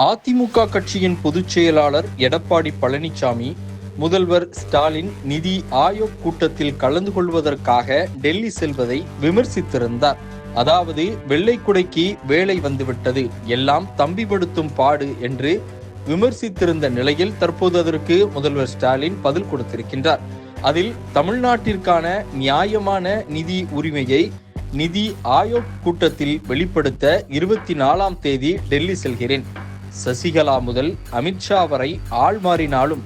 அதிமுக கட்சியின் பொதுச் செயலாளர் எடப்பாடி பழனிசாமி முதல்வர் ஸ்டாலின் நிதி ஆயோக் கூட்டத்தில் கலந்து கொள்வதற்காக டெல்லி செல்வதை விமர்சித்திருந்தார். அதாவது வெள்ளை குடைக்கு வேலை வந்துவிட்டது எல்லாம் தம்பிப்படுத்தும் பாடு என்று விமர்சித்திருந்த நிலையில் தற்போது அதற்கு முதல்வர் ஸ்டாலின் பதில் கொடுத்திருக்கின்றார். அதில் தமிழ்நாட்டிற்கான நியாயமான நிதி உரிமையை நிதி ஆயோக் கூட்டத்தில் வெளிப்படுத்த இருபத்தி நாலாம் தேதி டெல்லி செல்கிறேன். சசிகலா முதல் அமித்ஷா வரை ஆள் மாறினாலும்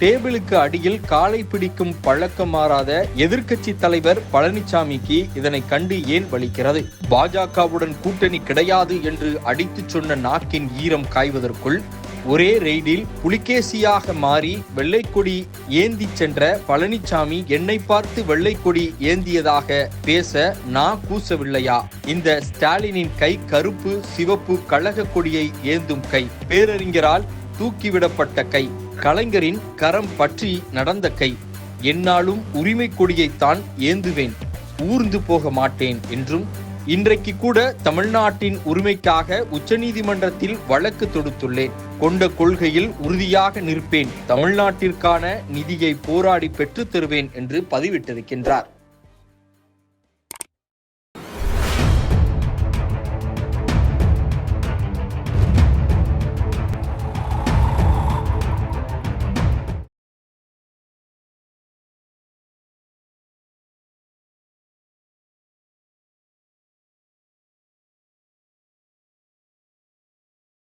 டேபிளுக்கு அடியில் காலை பிடிக்கும் பழக்கம் மாறாத எதிர்க்கட்சி தலைவர் பழனிசாமிக்கு இதனை கண்டு ஏன் வலிக்கிறது? பாஜகவுடன் கூட்டணி கிடையாது என்று அடித்துச் சொன்ன நாக்கின் ஈரம் காய்வதற்குள் ஒரே ரெய்டில் புலிகேசியாக மாறி வெள்ளைக்கொடி ஏந்தி சென்ற பழனிசாமி என்னை பார்த்து வெள்ளைக்கொடி ஏந்தியதாக பேச நான் கூசவில்லையா? இந்த ஸ்டாலினின் கை கருப்பு சிவப்பு கழக கொடியை ஏந்தும் கை. பேரறிஞரால் தூக்கிவிடப்பட்ட கை. கலைஞரின் கரம் பற்றி நடந்த கை. என்னாலும் உரிமை கொடியைத்தான் ஏந்துவேன். ஊர்ந்து போக மாட்டேன் என்றும் இன்றைக்கு கூட தமிழ்நாட்டின் உரிமைக்காக உச்சநீதிமன்றத்தில் வழக்கு தொடுத்துள்ளேன். கொண்ட கொள்கையில் உறுதியாக நிற்பேன். தமிழ்நாட்டிற்கான நிதியை போராடி பெற்றுத் தருவேன் என்று பதிவிட்டிருக்கின்றார்.